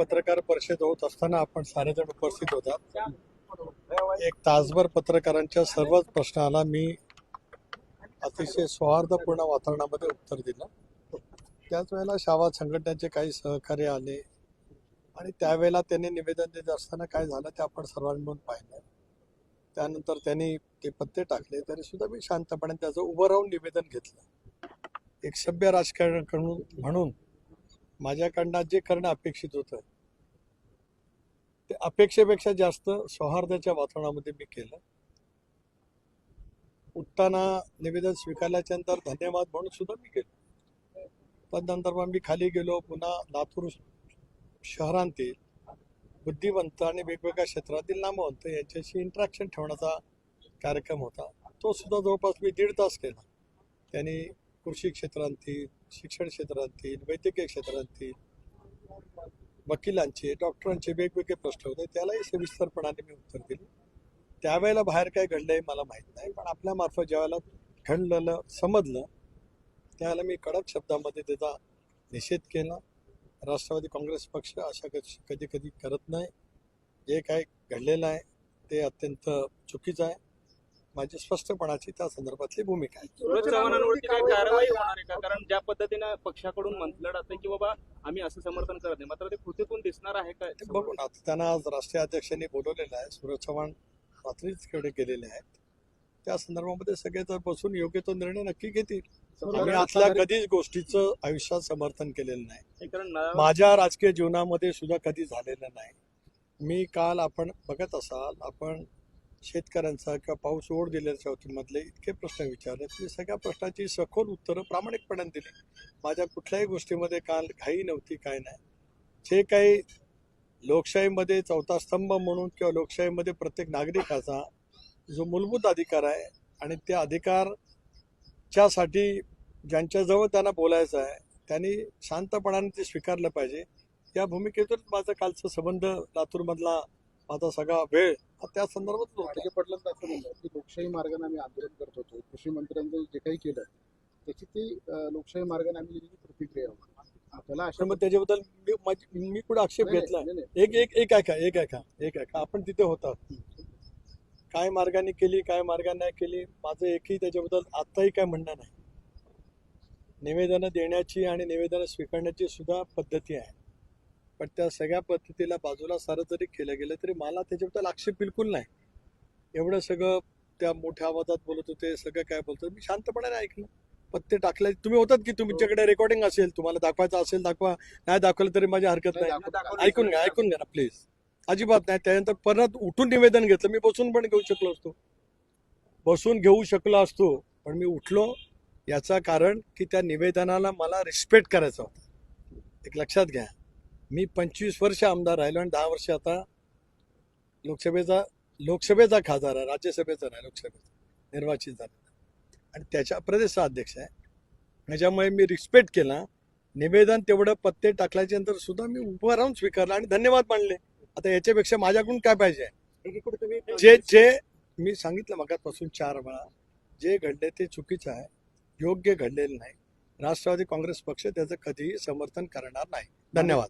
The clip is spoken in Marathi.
पत्रकार परिषद होत असताना आपण सारेजण उपस्थित होतात एक तासभर पत्रकारांच्या सर्वच प्रश्नाला मी अतिशय सौहार्दपूर्ण वातावरणामध्ये उत्तर दिलं. त्याच वेळेला शावा संघटनेचे काही सहकार्य आले आणि त्यावेळेला त्यांनी निवेदन देत असताना काय झालं ते आपण सर्वांनी मिळून पाहिलं. त्यानंतर त्यांनी ते पत्ते टाकले. तरी सुद्धा मी शांतपणे त्याचं उभं राहून निवेदन घेतलं. एक सभ्य राजकारण करून म्हणून माझ्याकडनं जे करणं अपेक्षित होतं ते अपेक्षेपेक्षा जास्त सौहार्दाच्या वातावरणामध्ये मी केलं. उठताना निवेदन स्वीकारल्याच्या नंतर धन्यवाद म्हणून सुद्धा मी गेलो तदनंतर मग मी खाली गेलो पुन्हा लातूर शहरांतील बुद्धिवंत आणि वेगवेगळ्या क्षेत्रातील नामवंत यांच्याशी इंटरॅक्शन ठेवण्याचा कार्यक्रम होता. तो सुद्धा जवळपास मी दीड तास केला. त्यांनी कृषी क्षेत्रांतील शिक्षण क्षेत्रांतील वैद्यकीय क्षेत्रांतील वकिलांचे डॉक्टरांचे वेगवेगळे प्रश्न होते. त्यालाही सविस्तरपणाने मी उत्तर दिले. त्यावेळेला बाहेर काय घडलंय मला माहीत नाही पण आपल्यामार्फत ज्यावेळेला घडलेलं समजलं त्यावेळेला मी कडक शब्दामध्ये त्याचा निषेध केला. राष्ट्रवादी काँग्रेस पक्ष अशा कधी कधी करत नाही. जे काय घडलेलं आहे ते अत्यंत चुकीचं आहे. माझी स्पष्टपणाची त्या संदर्भातली भूमिका आहे. सुरज चव्हाणांवरती काय कारवाई होणार आहे का? कारण ज्या पद्धतीनं पक्षाकडून म्हटलं जातं की बाबा आम्ही असं समर्थन करत नाही. मात्र ते कृतीतून दिसणार आहे का? बघू ना त्यांना आज राष्ट्रीय अध्यक्षांनी बोलवलेलं आहे. सूरज चव्हाण रात्रीच कडे गेलेले आहेत. त्या संदर्भामध्ये सगळे जर बसून योग्य तो निर्णय नक्की घेतील आम्ही आतल्या कधीच गोष्टीचं आयुष्यात समर्थन केलेलं नाही. माझ्या राजकीय जीवनामध्ये सुद्धा कधी झालेलं नाही. मी काल आपण बघत असाल आपण शेतकऱ्यांचा किंवा पाऊस ओढ दिल्याच्या बाबतीमधले इतके प्रश्न विचारले. मी सगळ्या प्रश्नाची सखोल उत्तरं प्रामाणिकपणाने दिली. माझ्या कुठल्याही गोष्टीमध्ये काल घाई नव्हती काय नाही. जे काही लोकशाहीमध्ये चौथा स्तंभ म्हणून किंवा लोकशाहीमध्ये प्रत्येक नागरिकाचा जो मूलभूत अधिकार आहे आणि त्या अधिकारच्यासाठी ज्यांच्याजवळ त्यांना बोलायचं आहे त्यांनी शांतपणाने ते स्वीकारलं पाहिजे. या भूमिकेतून माझं कालचं संबंध लातूरमधला माझा सगळा वेळ हा त्या संदर्भात होता. त्याचे पडलं असं म्हणलं की लोकशाही मार्गाने आम्ही आंदोलन करत होतो. कृषी मंत्र्यांचं जे काही केलं त्याची ती लोकशाही मार्गाने आम्ही दिलेली प्रतिक्रिया होती. आपल्याला अशा मग त्याच्याबद्दल मी माझी- मी कुठे आक्षेप घेतला. एक एक एक ऐका एक ऐका एक ऐका. आपण तिथे होतात काय मार्गाने केली काय मार्गाने नाही केली माझं एकही त्याच्याबद्दल आत्ताही काय म्हणणं नाही. निवेदनं देण्याची आणि निवेदनं स्वीकारण्याची सुद्धा पद्धती आहे. पण त्या सगळ्या पद्धतीला बाजूला सारं जरी केलं गेलं तरी मला त्याच्याबद्दल आक्षेप बिलकुल नाही. एवढं सगळं त्या मोठ्या आवाजात बोलत होते सगळं काय बोलतो मी शांतपणाने ऐकलं. पत्ते टाकले तुम्ही होतात की तुमच्याकडे रेकॉर्डिंग असेल तुम्हाला दाखवायचं असेल दाखवा. नाही दाखवलं तरी माझी हरकत नाही. ऐकून घ्या ऐकून घ्या ना प्लीज अजिबात नाही. त्यानंतर परत उठून निवेदन घेतलं. मी बसून पण घेऊ शकलो असतो. बसून घेऊ शकलो असतो पण मी उठलो. याचा कारण की त्या निवेदनाला मला रिस्पेक्ट करायचा होता. एक लक्षात घ्या. मी पंचवीस वर्ष आमदार राहिलो आणि दहा वर्ष आता लोकसभेचा लोकसभेचा खासदार आहे राज्यसभेचा नाही लोकसभेचा. निर्वाचित झालेला आणि त्याच्या प्रदेशचा अध्यक्ष आहे. त्याच्यामुळे मी रिस्पेक्ट केला. निवेदन तेवढं पत्ते टाकल्याच्या नंतर सुद्धा मी उभं राहून स्वीकारलं आणि धन्यवाद मानले. आता याच्यापेक्षा माझ्याकडून काय पाहिजे? जे जे मी सांगितलं मगापासून चार वेळा जे घडले ते चुकीचं आहे. योग्य घडलेलं नाही. राष्ट्रवादी काँग्रेस पक्ष त्याचं कधीही समर्थन करणार नाही धन्यवाद